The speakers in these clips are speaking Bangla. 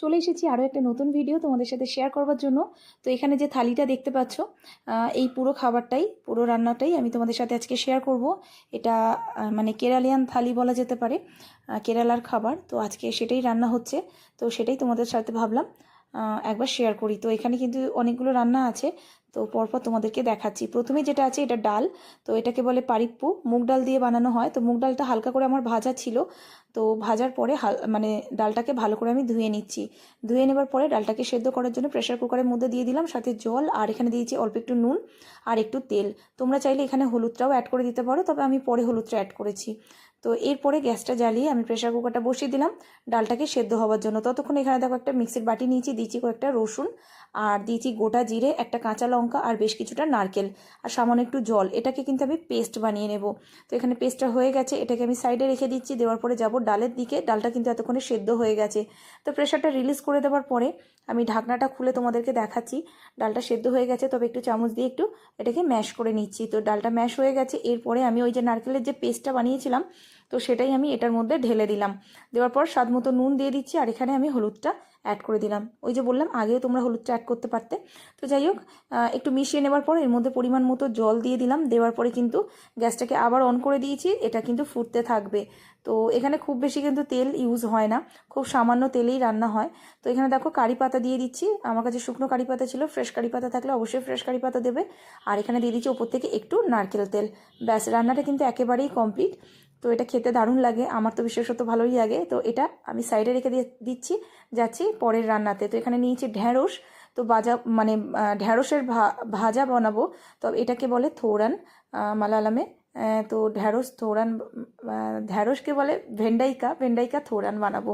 চলে এসেছি আরও একটা নতুন ভিডিও তোমাদের সাথে শেয়ার করবার জন্য। তো এখানে যে থালিটা দেখতে পাচ্ছ এই পুরো খাবারটাই, পুরো রান্নাটাই আমি তোমাদের সাথে আজকে শেয়ার করব। এটা মানে কেরালিয়ান থালি বলা যেতে পারে কেরালার খাবার। তো আজকে সেটাই রান্না হচ্ছে। তো সেটাই তোমাদের সাথে ভাবলাম একবার শেয়ার করি। তো এখানে কিন্তু অনেকগুলো রান্না আছে। তো পরপর তোমাদেরকে দেখাচ্ছি। প্রথমে যেটা আছে, এটা ডাল। তো এটাকে বলে পারিপ্পু। মুগ ডাল দিয়ে বানানো হয়। তো মুগ ডালটা হালকা করে আমার ভাজা ছিল। তো ভাজার পরে হাল মানে ডালটাকে ভালো করে আমি ধুয়ে নিচ্ছি। ধুয়ে নেবার পরে ডালটাকে সেদ্ধ করার জন্য প্রেশার কুকারের মধ্যে দিয়ে দিলাম সাথে জল আর এখানে দিয়েছি অল্প একটু নুন আর একটু তেল। তোমরা চাইলে এখানে হলুদটাও অ্যাড করে দিতে পারো, তবে আমি পরে হলুদটা অ্যাড করেছি। তো এরপরে গ্যাসটা জ্বালিয়ে আমি প্রেশার কুকারটা বসিয়ে দিলাম। ডালটাকে সেদ্ধ হওয়ার জন্য। ততক্ষণ এখানে দেখো একটা মিক্সির বাটি নিয়েছি, দিয়েছি কয়েকটা রসুন আর দিয়েছি গোটা জিরে, একটা কাঁচা লঙ্কা আর বেশ কিছুটা নারকেল আর সামান্য একটু জল। এটাকে কিন্তু আমি পেস্ট বানিয়ে নেব। তো এখানে পেস্টটা হয়ে গেছে। এটাকে আমি সাইডে রেখে দিচ্ছি। দেওয়ার পরে যাব ডালের দিকে। ডালটা কিন্তু এতক্ষণে সেদ্ধ হয়ে গেছে। তো প্রেশারটা রিলিজ করে দেওয়ার পরে আমি ঢাকনাটা খুলে তোমাদেরকে দেখাচ্ছি। ডালটা সেদ্ধ হয়ে গেছে। তবে একটু চামচ দিয়ে একটু এটাকে ম্যাশ করে নিচ্ছি। তো ডালটা ম্যাশ হয়ে গেছে। এরপরে আমি ওই যে নারকেলের যে পেস্টটা বানিয়েছিলাম তো সেটাই আমি এটার মধ্যে ঢেলে দিলাম। দেওয়ার পর স্বাদ মতো নুন দিয়ে দিচ্ছি আর এখানে আমি হলুদটা অ্যাড করে দিলাম। ওই যে বললাম, আগেও তোমরা হলুদটা অ্যাড করতে পারতে। তো যাই হোক একটু মিশিয়ে নেবার পর এর মধ্যে পরিমাণ মতো জল দিয়ে দিলাম। দেওয়ার পরে কিন্তু গ্যাসটাকে আবার অন করে দিয়েছি। এটা কিন্তু ফুটতে থাকবে। তো এখানে খুব বেশি কিন্তু তেল ইউজ হয় না। খুব সামান্য তেলেই রান্না হয়। তো এখানে দেখো কারি পাতা দিয়ে দিচ্ছি। আমার কাছে শুকনো কারি পাতা ছিল। ফ্রেশ কারি পাতা থাকলে অবশ্যই ফ্রেশ কারি পাতা দেবে। আর এখানে দিয়ে দিচ্ছি ওপর থেকে একটু নারকেল তেল। ব্যাস, রান্নাটা কিন্তু একেবারেই কমপ্লিট তো এটা খেতে দারুণ লাগে, আমার তো বিশেষত ভালোই লাগে। তো এটা আমি সাইডে রেখে দিচ্ছি, যাচ্ছি পরের রান্নাতে। তো এখানে নিয়েছি ঢ্যাঁড়স, তো বাজা মানে ঢ্যাঁড়সের ভা- ভাজা বানাবো। তো এটাকে বলে থোরান মালায়ালামে তো ঢ্যাঁড়স থোরান ঢ্যাঁড়সকে বলে ভেন্ডাইকা ভেন্ডাইকা থোরান বানাবো।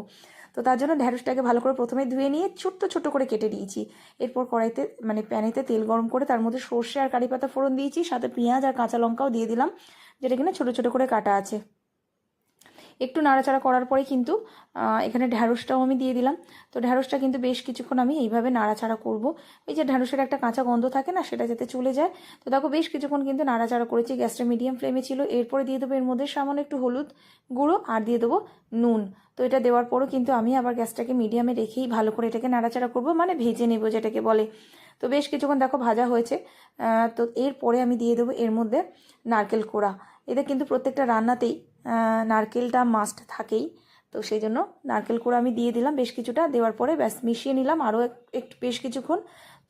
তো তার জন্য ঢ্যাঁড়সটাকে ভালো করে প্রথমে ধুয়ে নিয়ে ছোট্ট ছোট্ট করে কেটে দিয়েছি এরপর কড়াইতে মানে প্যানেতে তেল গরম করে তার মধ্যে সর্ষে আর কারি পাতা ফোড়ন দিয়েছি, সাথে পেঁয়াজ আর কাঁচা লঙ্কাও দিয়ে দিলাম, যেটা কিনা ছোটো ছোটো করে কাটা আছে। একটু নাড়াচাড়া করার পরে কিন্তু এখানে ঢ্যাঁড়সটাও আমি দিয়ে দিলাম। তো ঢ্যাঁড়সটা কিন্তু বেশ কিছুক্ষণ আমি এইভাবে নাড়াচাড়া করব। এই যে ঢ্যাঁড়সের একটা কাঁচা গন্ধ থাকে না, সেটা যাতে চলে যায়। তো দেখো বেশ কিছুক্ষণ কিন্তু নাড়াচাড়া করেছি, গ্যাসটা মিডিয়াম ফ্লেমে ছিল। এরপরে দিয়ে দেবো এর মধ্যে সামান্য একটু হলুদ গুঁড়ো আর দিয়ে দেবো নুন। তো এটা দেওয়ার পরও কিন্তু আমি আবার গ্যাসটাকে মিডিয়ামে রেখেই ভালো করে এটাকে নাড়াচাড়া করব মানে ভেজে নেব যেটাকে বলে। তো বেশ কিছুক্ষণ দেখো ভাজা হয়েছে। তো এরপরে আমি দিয়ে দেবো এর মধ্যে নারকেল কোড়া। এতে কিন্তু প্রত্যেকটা রান্নাতেই নারকেলটা মাস্ট থাকেই। তো সেই জন্য নারকেল কোড়া আমি দিয়ে দিলাম বেশ কিছুটা, দেওয়ার পরে ব্যাস মিশিয়ে নিলাম আরও একটু বেশ কিছুক্ষণ।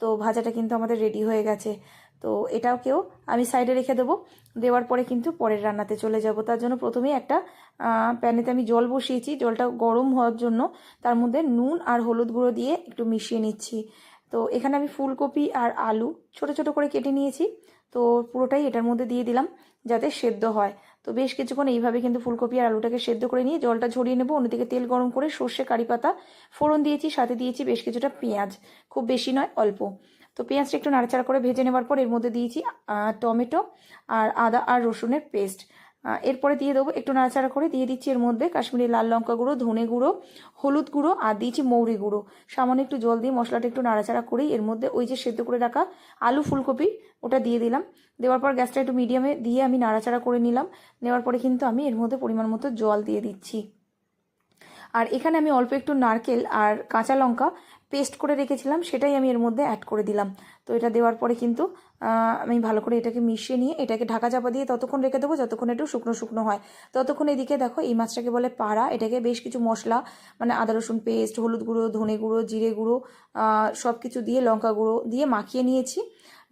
তো ভাজাটা কিন্তু আমাদের রেডি হয়ে গেছে। তো এটাকেও আমি সাইডে রেখে দেবো। দেওয়ার পরে কিন্তু পরের রান্নাতে চলে যাব। তার জন্য প্রথমেই একটা প্যানেতে আমি জল বসিয়েছি। জলটা গরম হওয়ার জন্য তার মধ্যে নুন আর হলুদ গুঁড়ো দিয়ে একটু মিশিয়ে নিচ্ছি। তো এখানে আমি ফুলকপি আর আলু ছোট ছোট করে কেটে নিয়েছি। তো পুরোটাই এটার মধ্যে দিয়ে দিলাম যাতে সেদ্ধ হয়। তো বেশ কিছুক্ষণ এইভাবে কিন্তু ফুলকপি আর আলুটাকে সেদ্ধ করে নিয়ে জলটা ঝরিয়ে নেব। অন্যদিকে তেল গরম করে সর্ষে কারি পাতা, ফোড়ন দিয়েছি, সাথে দিয়েছি বেশ কিছুটা পেঁয়াজ। খুব বেশি নয়, অল্প। তো পেঁয়াজটা একটু নাড়াচাড়া করে ভেজে নেওয়ার পর এর মধ্যে দিয়েছি টমেটো আর আদা আর রসুনের পেস্ট। এরপরে দিয়ে দেবো, একটু নাড়াচাড়া করে দিয়ে দিচ্ছি এর মধ্যে কাশ্মীরি লাল লঙ্কা গুঁড়ো, ধনে গুঁড়ো, হলুদ গুঁড়ো আর দিয়েছি মৌরি গুঁড়ো। সামান্য একটু জল দিয়ে মশলাটা একটু নাড়াচাড়া করেই এর মধ্যে ওই যে সেদ্ধ করে রাখা আলু ফুলকপি ওটা দিয়ে দিলাম। দেওয়ার পর গ্যাসটা একটু মিডিয়ামে দিয়ে আমি নাড়াচাড়া করে নিলাম। নেওয়ার পরে কিন্তু আমি এর মধ্যে পরিমাণ মতো জল দিয়ে দিচ্ছি। আর এখানে আমি অল্প একটু নারকেল আর কাঁচা লঙ্কা পেস্ট করে রেখেছিলাম, সেটাই আমি এর মধ্যে অ্যাড করে দিলাম। তো এটা দেওয়ার পরে কিন্তু আমি ভালো করে এটাকে মিশিয়ে নিয়ে এটাকে ঢাকা চাপা দিয়ে ততক্ষণ রেখে দেবো যতক্ষণ একটু শুকনো শুকনো হয়। ততক্ষণ এদিকে দেখো এই মাছটাকে বলে পাড়া, এটাকে বেশ কিছু মশলা মানে আদা, রসুন পেস্ট, হলুদ গুঁড়ো, ধনে গুঁড়ো, জিরে গুঁড়ো সব কিছু দিয়ে লঙ্কা গুঁড়ো দিয়ে মাখিয়ে নিয়েছি।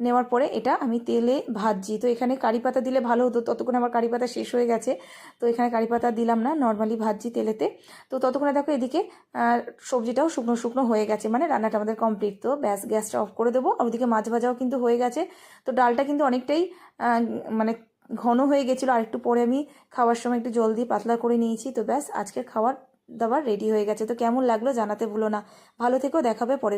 নেওয়ার পরে এটা আমি তেলে ভাজছি। তো এখানে কারি পাতা দিলে ভালো হতো, ততক্ষণে আমার কারি পাতা শেষ হয়ে গেছে। তো এখানে কারি পাতা দিলাম না নর্মালি ভাজছি তেলেতে। তো ততক্ষণে দেখো এদিকে সবজিটাও শুকনো শুকনো হয়ে গেছে মানে রান্নাটা আমাদের কমপ্লিট তো ব্যাস, গ্যাসটা অফ করে দেবো। আর ওদিকে মাছ ভাজাও কিন্তু হয়ে গেছে। তো ডালটা কিন্তু অনেকটাই মানে ঘন হয়ে গেছিল। আর একটু পরে আমি খাওয়ার সময় একটু জল দিয়ে পাতলা করে নিয়েছি। তো ব্যাস, আজকের খাওয়ার দাবার রেডি হয়ে গেছে। তো কেমন লাগল জানাতে ভুলো না। ভালো থেকেও দেখাবে পরের